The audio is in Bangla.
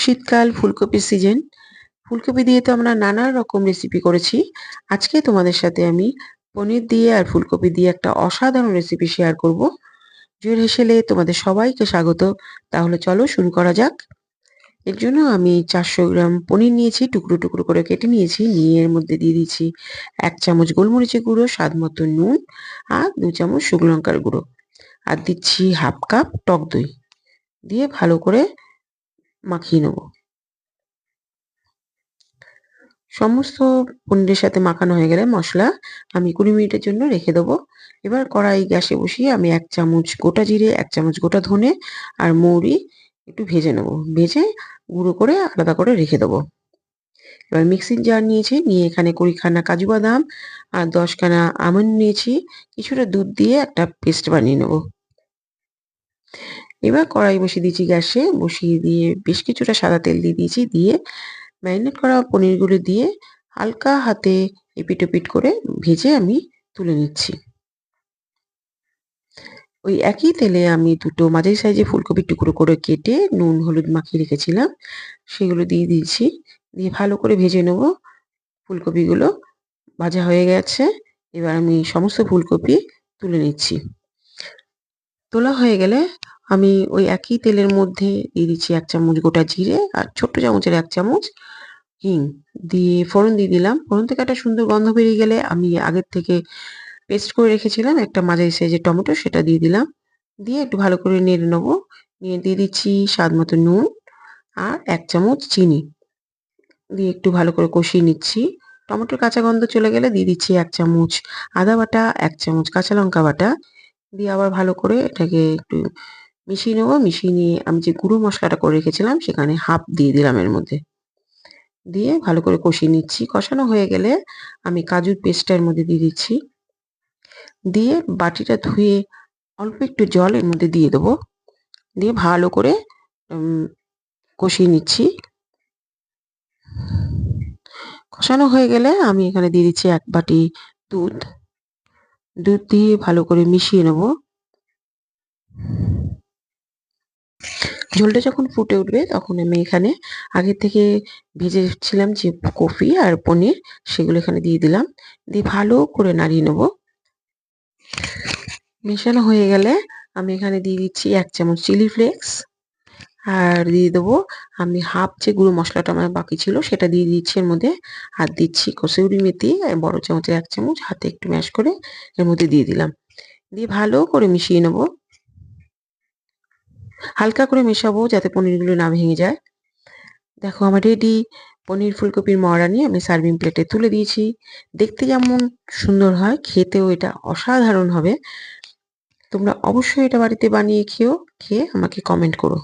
শীতকাল ফুলকপির সিজন ফুলকপি দিয়ে তো আমরা নানা রকম রেসিপি করেছি। আজকে তোমাদের সাথে আমি পনির দিয়ে আর ফুলকপি দিয়ে একটা অসাধারণ রেসিপি শেয়ার করব। জোর হেসেলে তোমাদের সবাইকে স্বাগত। তাহলে চলো শুরু করা যাক। এর জন্য আমি চারশো গ্রাম পনির নিয়েছি, টুকরো টুকরো করে কেটে নিয়েছি। নিয়ে এর মধ্যে দিয়ে দিচ্ছি এক চামচ গোলমরিচের গুঁড়ো, স্বাদ মতো নুন আর দু চামচ শুকনো লঙ্কার গুঁড়ো। আর দিচ্ছি হাফ কাপ টক দই। দিয়ে ভালো করে মাখিয়ে নেব। সমস্ত পনিরের সাথে মাখানো হয়ে গেলে মশলা আমি কুড়ি মিনিটের জন্য রেখে দেবো। এবার কড়াই গ্যাসে বসিয়ে আমি এক চামচ গোটা জিরে, এক চামচ গোটা ধনে আর মৌরি একটু ভেজে নেব। ভেজে গুঁড়ো করে আলাদা করে রেখে দেবো। এবার মিক্সির জার নিয়েছি, নিয়ে এখানে কুড়িখানা কাজু বাদাম আর দশখানা আমন্ড নিয়েছি। কিছুটা দুধ দিয়ে একটা পেস্ট বানিয়ে নেব। এবার কড়াই বসিয়ে দিয়েছি গ্যাসে। বসিয়ে দিয়ে বেশ কিছুটা সাদা তেল দিয়ে দিয়েছি। দিয়ে ম্যারিনেট করা পনিরগুলো দিয়ে হালকা হাতে এপিট ওপিট করে ভেজে আমি তুলে নিচ্ছি। ওই একই তেলে আমি দুটো মাঝারি সাইজে ফুলকপির টুকরো করে কেটে নুন, হলুদ মাখিয়ে রেখেছিলাম। সেগুলো দিয়ে দিয়েছি। দিয়ে ভালো করে ভেজে নেব। ফুলকপিগুলো ভাজা হয়ে গেছে। এবার আমি সমস্ত ফুলকপি তুলে নিচ্ছি। তোলা হয়ে গেলে আমি ওই একই তেলের মধ্যে দিয়ে দিচ্ছি এক চামচ গোটা জিরে আর ছোট্ট চামচের এক চামচ হিং। দিয়ে ফোড়ন দিয়ে দিলাম। ফোড়ন থেকে একটা সুন্দর গন্ধ বেরিয়ে গেলে আমি আগের থেকে পেস্ট করে রেখেছিলাম একটা মাঝারি সাইজের টমেটো, সেটা দিয়ে দিলাম। দিয়ে একটু ভালো করে নেড়ে নেব। নিয়ে দিয়ে দিচ্ছি স্বাদ মতো নুন আর এক চামচ চিনি। দিয়ে একটু ভালো করে কষিয়ে নিচ্ছি। টমেটোর কাঁচা গন্ধ চলে গেলে দিয়ে দিচ্ছি এক চামচ আদা বাটা, এক চামচ কাঁচা লঙ্কা বাটা। দিয়ে আবার ভালো করে এটাকে একটু মিশিয়ে নেব, মিশিয়ে নিয়ে আমি যে গুঁড়ো মশলাটা করে রেখেছিলাম সেখানে হাফ দিয়ে দিলাম এর মধ্যে। দিয়ে ভালো করে কষিয়ে নিচ্ছি। কষানো হয়ে গেলে আমি কাজুর পেস্টটার মধ্যে দিয়ে দিচ্ছি। দিয়ে বাটিটা ধুয়ে অল্প একটু জল এর মধ্যে দিয়ে দেবো। দিয়ে ভালো করে কষিয়ে নিচ্ছি। কষানো হয়ে গেলে আমি এখানে দিয়ে দিচ্ছি এক বাটি দুধ। দুধ দিয়ে ভালো করে মিশিয়ে নেব। ঝোলটা যখন ফুটে উঠবে, তখন আমি এখানে আগে থেকে ভেজে ভেজেছিলাম যে কফি আর পনির, সেগুলো এখানে দিয়ে দিলাম। দিয়ে ভালো করে নাড়িয়ে নেব। মেশানো হয়ে গেলে আমি এখানে দিয়ে দিচ্ছি এক চামচ চিলি ফ্লেক্স। আর দিয়ে দেবো আমি হাফ যে গুঁড়ো মশলাটা আমার বাকি ছিল, সেটা দিয়ে দিচ্ছি এর মধ্যে। আর দিচ্ছি কসুরি মেথি বড় চামচের এক চামচ হাতে একটু ম্যাশ করে এর মধ্যে দিয়ে দিলাম। দিয়ে ভালো করে মিশিয়ে নেব। হালকা করে মেশাবো যাতে পনিরগুলো না ভেঙে যায়। দেখো আমার রেডি পনির ফুলকপির মরা নিয়ে আমি সার্ভিং প্লেটে তুলে দিয়েছি। দেখতে যেমন সুন্দর হয়, খেতেও এটা অসাধারণ হবে। তোমরা অবশ্যই এটা বাড়িতে বানিয়ে খেও, খেয়ে আমাকে কমেন্ট করো।